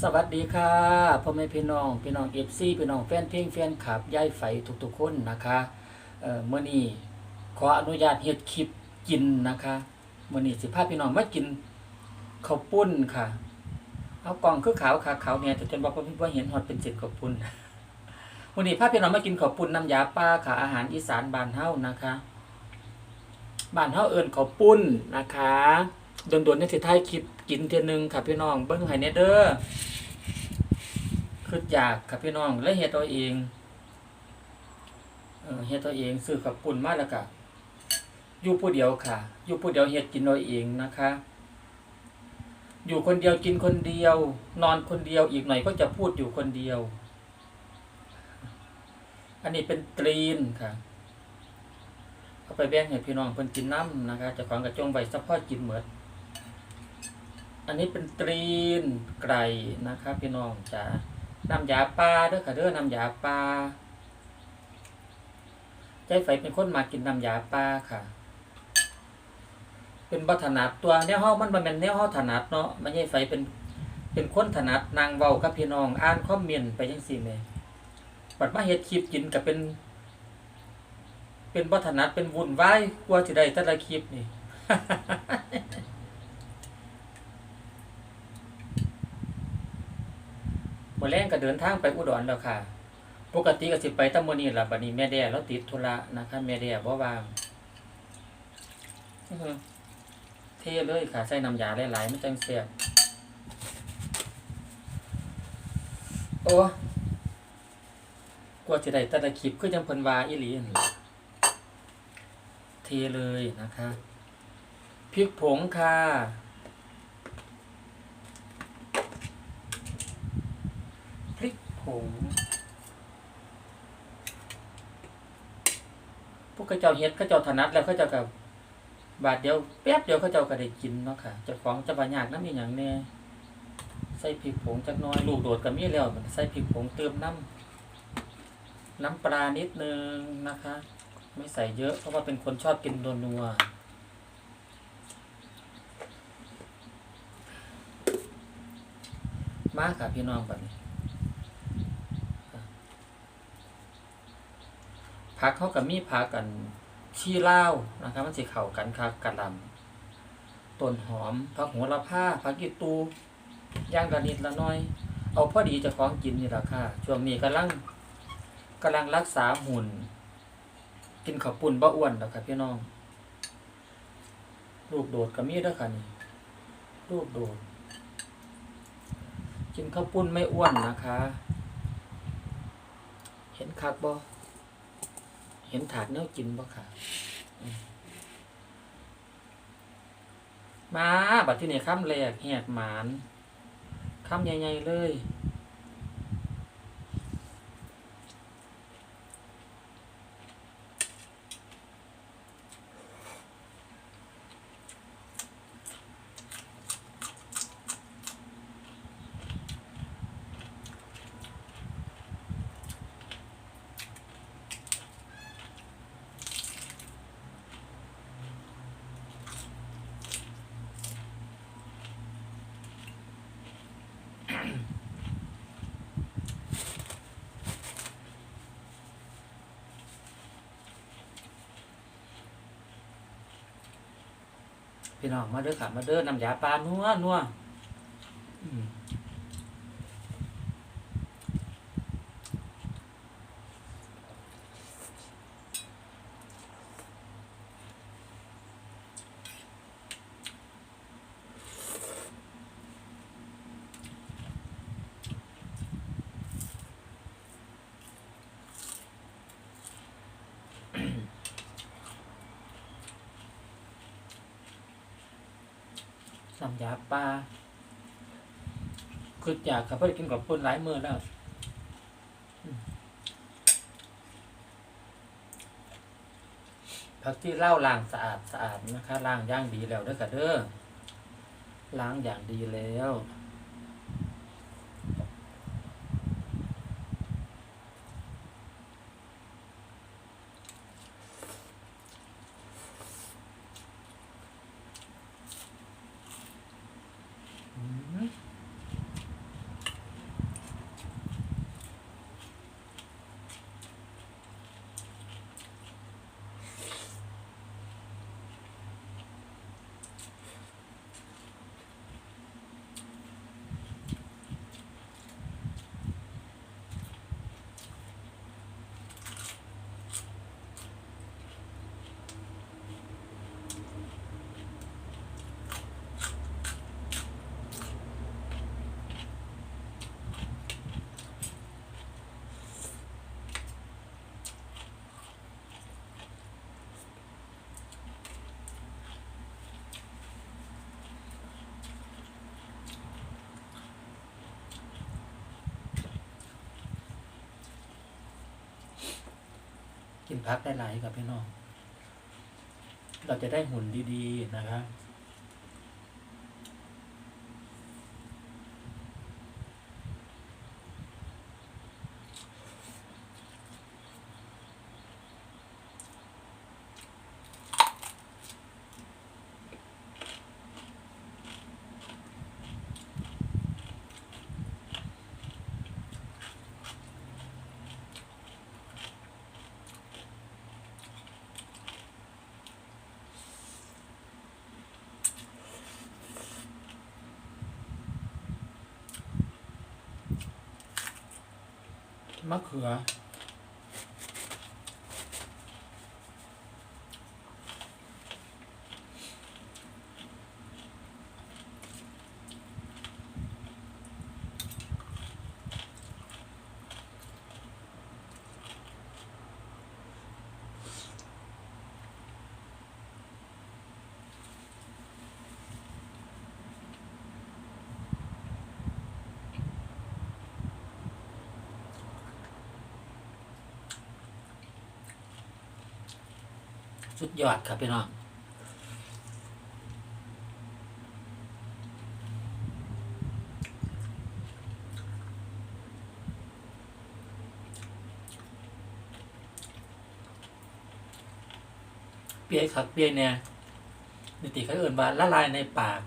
สวัสดีค่ะพ่อแม่พี่น้องพี่น้องเอฟซีพี่น้องแฟนเพลงแฟนขับย่ายไฟทุกๆคนนะคะเอ่อมื่อนี้ขออนุญาตเฮ็ดคลิปกินนะคะมื่อนี้สิพาพี่น้องมากินข้าวปุ้นค่ะ เอากล่องคือขาวขาขาวเนี่ยแต่จนบอกว่าพี่ว่าเห็นฮอดเป็นเจ็ดข้าวปุ้นวันนี้พาพี่น้องมากินข้าวปุ้นน้ำยาปลาค่ะอาหารอีสานบานเฮานะคะบานเฮาเอิ้นข้าวปุ้นนะคะ โดนๆในสิท้ายคลิปกินเทื่อนึงค่ะพี่น้อง เบิ่งให้แน่เด้อคืออยากครับพี่น้อง และเฮ็ดเอาเองเออเฮ็ดเอาเองซื้อกับปุ่นมาแล้วก็อยู่ผู้เดียวค่ะ อยู่ผู้เดียวเฮ็ดกินเอาเองนะคะ อยู่คนเดียวกินคนเดียว นอนคนเดียวอีกหน่อยก็จะพูดอยู่คนเดียว อันนี้เป็นตรีนค่ะเอาไปแบ่งให้พี่น้องเพิ่นกินน้ำนะคะจะของกระจงไว้ซัพพอร์ตกินเหมือด อันนี้เป็นตรีนไก่นะคะพี่น้องจ้าน้ำยาปลาเด้อค่ะเด้อน้ำยาปลาใจไฟเป็นคนมากินน้ำยาปลาค่ะ เป็นบัถนัดตัวแนวห้อมันบ่แมันเป็นแนวห้อถนัดเนาะไม่ใช่ไฟเป็นเป็นคนถนัดนางเว้ากับพี่น้องอ่านคอมเมนไปจังซี่แหม่บัดมาเฮ็ดคลิปกินก็เป็น เป็นบัถนัดเป็นวุ่นวายกว่าสิได้แต่ละคลิปนี่ มื่อแรงก็เดินทางไปอุดรแล้วค่ะ ปกติก็สิไปตะมื้อนี้ล่ะบัดนี้แม่แด่เราติดธุระนะคะแม่แด่บ่ว่างเท่เลยค่ะ ใส่น้ำยาหลายๆมันจังแซ่บโอ้กว่าจะได้ต่ละคลิปคือจังเพิ่นวาอีหลีนั่นล่ะเทเลยนะคะพริกผงค่ะ พริกผงพวก เขาเจ้าเฮ็ดเขาเจ้าถนัดแล้วเขาเจ้ากับบาทเดียวแป๊บเดียวเขาเจ้าก็ได้กินเนาะค่ะจ้าของจะบายากน้ำมีหยังแน่ใส่พริกผงจักน้อยลูกโดดก็มีแล้วใส่พริกผงเติมน้ำน้ำปลานิดนึงนะคะ ไม่ใส่เยอะเพราะว่าเป็นคนชอบกินนัวมาค่ะพี่น้องแบบนี้ ผักเขากับมีผักกันชี้เล่านะครับ มันสิเข้ากันคักกะลำต้นหอมผักหัวละผ้าผักกีตูย่างกระนิดละน้อย เอาพอดีจะคล้องกินนี่แหละค่ะช่วงนี้กำลังกำลังรักษาหุ่น กินข้าวปุ้นบ่อ้วนแล้วครับพี่น้อง ลูกโดดก็มีเด้วยค่ะนี่ลูกโดด กินข้าวปุ้นไม่อ้วนนะคะ เห็นคักบ่ เห็นถาดเนื้อกินบ่ค่ะมาบัดที่นี่ข้ามแหลกแหกหมานข้ามใหญ่ๆเลย พี่น้องมาเด้อค่ะมาเด้อน้ำยาปลานัวนัวอืมน้ำยาปลา คืออยากขับไปกินกับปนหลายมือแล้วผักที่เล่าล้างสะอาดสะอาดนะคะล้างย่างดีแล้วเด้อค่ะเด้อล้างอย่างดีแล้ว กินพักได้หลายกับพี่น้อง เราจะได้หุ่นดีๆนะครับ มะเสุดยอดครับพี่น้องเปียกครับเปียกเนี่ยนิติเขาเอื่นว่าละลายในปาก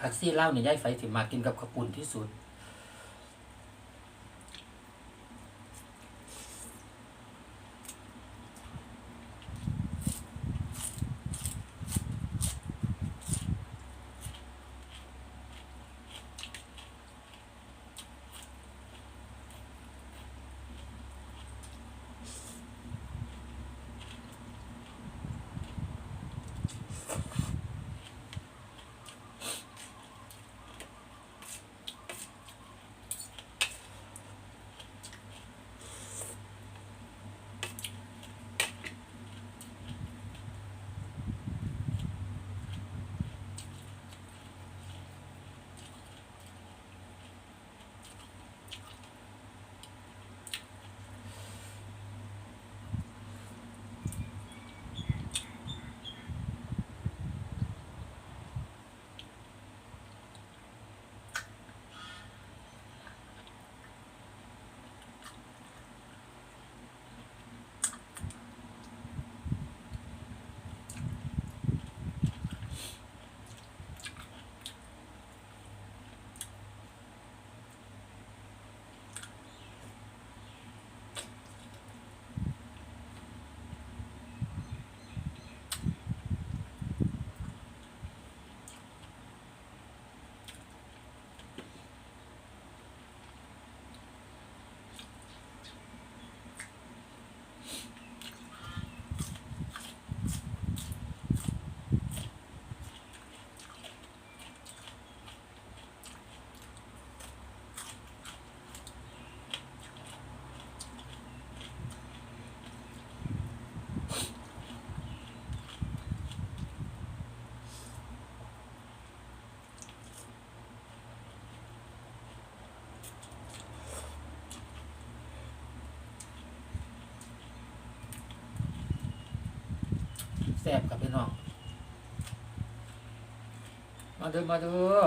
ผัก ซี่เล่าเนี่ยย่ายไฟถิมากินกับข้าวปุ่นที่สุด แซ่บกับพี่น้อง มาเด้อมาเด้อ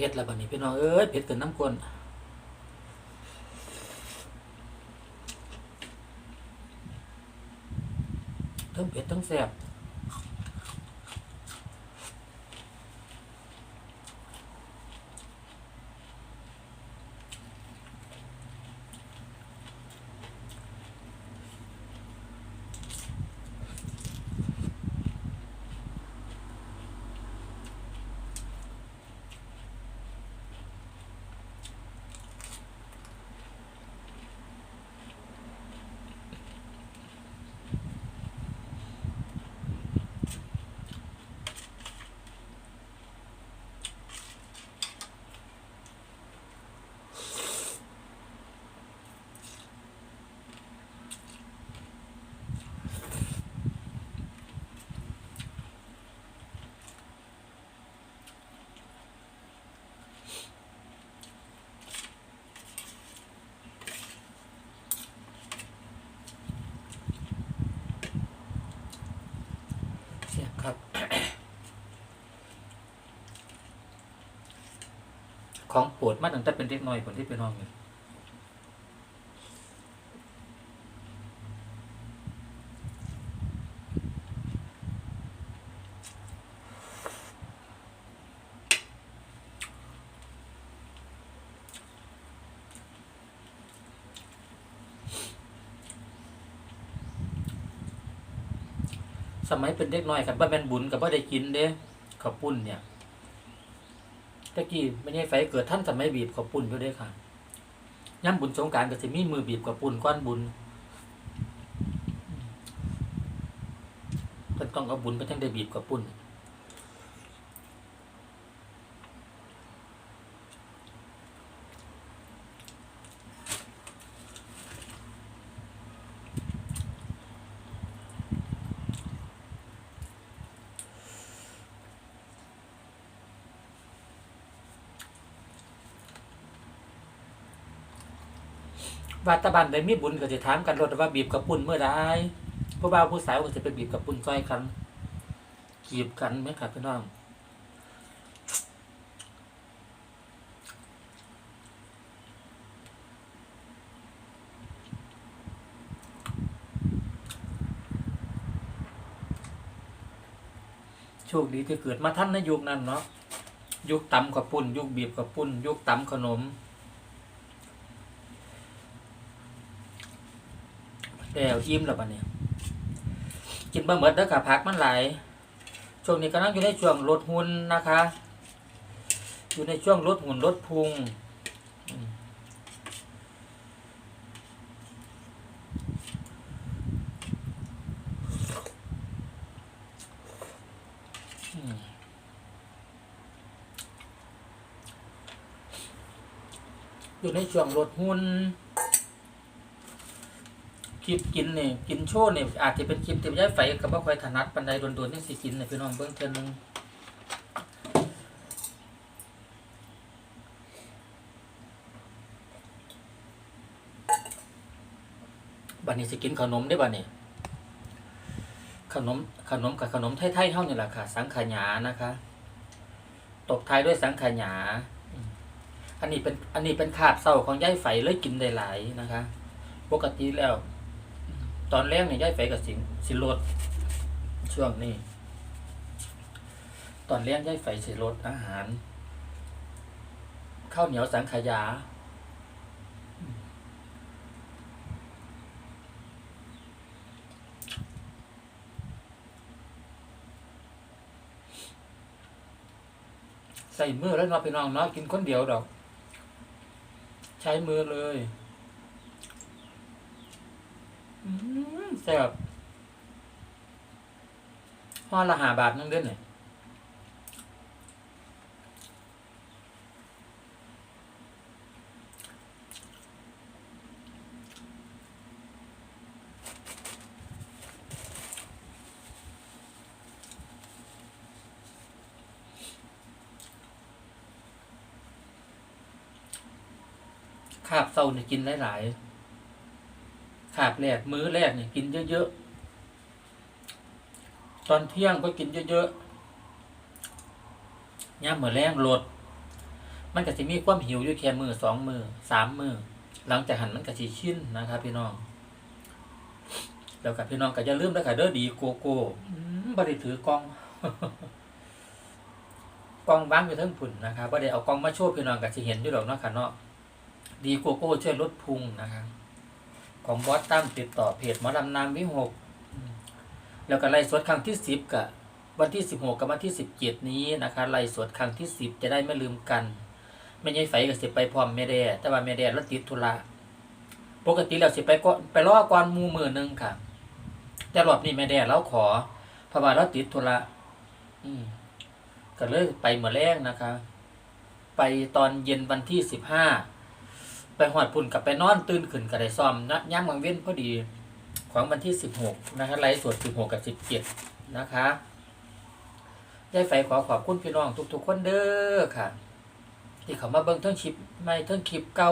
เผ็ดแล้วบัดนี้พี่น้องเอ้ยเผ็ดเกินน้ำกวนทั้งเผ็ดทั้งแสบ แซ่บครับ ของปวดมาตั้งแต่เป็นเด็กน้อยคนที่ไปนอนเลย มัยเป็นเด็กน้อยกันบ้าแม่นบุญกับบ้าได้กินเด้ข้าวปุ้นเนี่ยตะกี้ไม่ใช่ไฟเกิดท่านสมัยบีบข้าวปุ้นอยู่เด้ค่ะย่ำบุญสงการก็จะมีมือบีบข้าวปุ้นก้อนบุญก็ต้องเอาบุญไปทั้งได้บีบข้าวปุ้น วัดตะบันได้มีบุญก็จะถามกันรถว่าบีบกับปุ่นเมื่อใดผู้บ่าวผู้สาวก็จะไปบีบกับปุ่นก้อยกันกีบกันไหมครับพี่น้องโชคดีที่เกิดมาท่านในยุคนั้นเนาะยุคตำกับปุ่น ยุคบีบกับปุ่น ยุคตำขนม แล้วอิ่มแล้วบัดนี้ กินบะหมิดแล้วกับพักมันไหลายช่วงนี้กำลังอยู่ในช่วงลดหุ่นนะคะ อยู่ในช่วงลดหุ่นลดพุงอยู่ในช่วงลดหุ่น ลิปกินเนี่ยกินโชว์เนี่ยอาจจะเป็นคลิปที่ย้ายไฟกับว่าคอยถนัดปันใดโดนๆนี่สิกินเนี่ยพี่น้องเบิ้งเทอนึงบัดนี้สิกินขนมได้บัดนี้ขนมขนมกับขนมไทยๆเท่านี่แหละค่ะ สังขยานะคะตบท้ายด้วยสังขยา อันนี้เป็นอันนี้เป็นขาบเศร้าของย้ายไฟเลยกินได้หลายนะคะ ปกติแล้ว ตอนแรกเนี่ยย้ายไฟกับสิงสิลดช่วงนี้ ตอนแรกย้ายไฟสิลดอาหารข้าวเหนียวสังขยา ใส่มือแล้วเนาะพี่น้องเนาะกินคนเดียวดอก ใช้มือเลย แซ่บห่อละหาบาทนึงเด้อเนี่ยขาบเศร้าเนี่ยกินหลายๆ ขาบแรกมื้อแรกเนี่ยกินเยอะๆ ตอนเที่ยงก็กินเยอะๆย่ามเหมือแรงลด มันก็สิมีความหิวอยู่แค่มือสองมือสามมือ หลังจากหันมันก็สิชินนะครับพี่น้องแล้วกับพี่น้องก็อย่าลืมนะคะเด้อดีโกโก้บ่ได้ถือกล้องกล้องวางอยู่ทั้งพุ่นนะครับบ่ได้เอากล้องมาโชว์พี่น้องก็สิเห็นอยู่ดอกเนาะค่ะเนาะดีโกโก้ช่วยลดพุงนะครับ ของบอสตั้มติดต่อเพจหมอลำนามวิหก แล้วก็ไล่สดครั้งที่สิบกับวันที่สิบหกกับวันที่สิบเจ็ดนี้นะคะไล่สดครั้งที่สิบจะได้ไม่ลืมกัน ไม่ใช่ไฟก็สิไปพร้อมแม่แด่แต่ว่าแม่แด่แล้วติดธุระปกติแล้วสิไปก็ไปรอก่อนมูมือหนึ่งค่ะ แต่รอบนี้แม่แด่เราขอเพราะว่าเราติดธุระอืมก็เลยไปเมื่อแรกนะคะ ไปตอนเย็นวันที่สิบห้า ไปหอดพุ่นกับไปนอนตื่นขึ้นก็ได้ซ่อมนะย่ำวังเว้นพอดีของวันที่สิบหกนะคะไลฟ์สดสิบหกกับสิบเจ็ดนะคะยายไฟขอขอบคุณพี่น้องทุกๆคนเด้อค่ะ ที่เขามาเบิ่งเทิงคลิปใหม่เทิงคลิปเก่า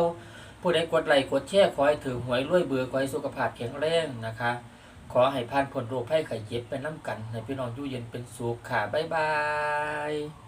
ผู้ใดกดไลค์กดแชร์ขอให้ถือหวยรวยเบือขอให้สุขภาพแข็งแรงนะคะ ขอให้ผ่านพ้นโรคภัยไข้เจ็บไปน้ำกัน ให้พี่น้องอยู่เย็นเป็นสุขค่ะบ๊ายบาย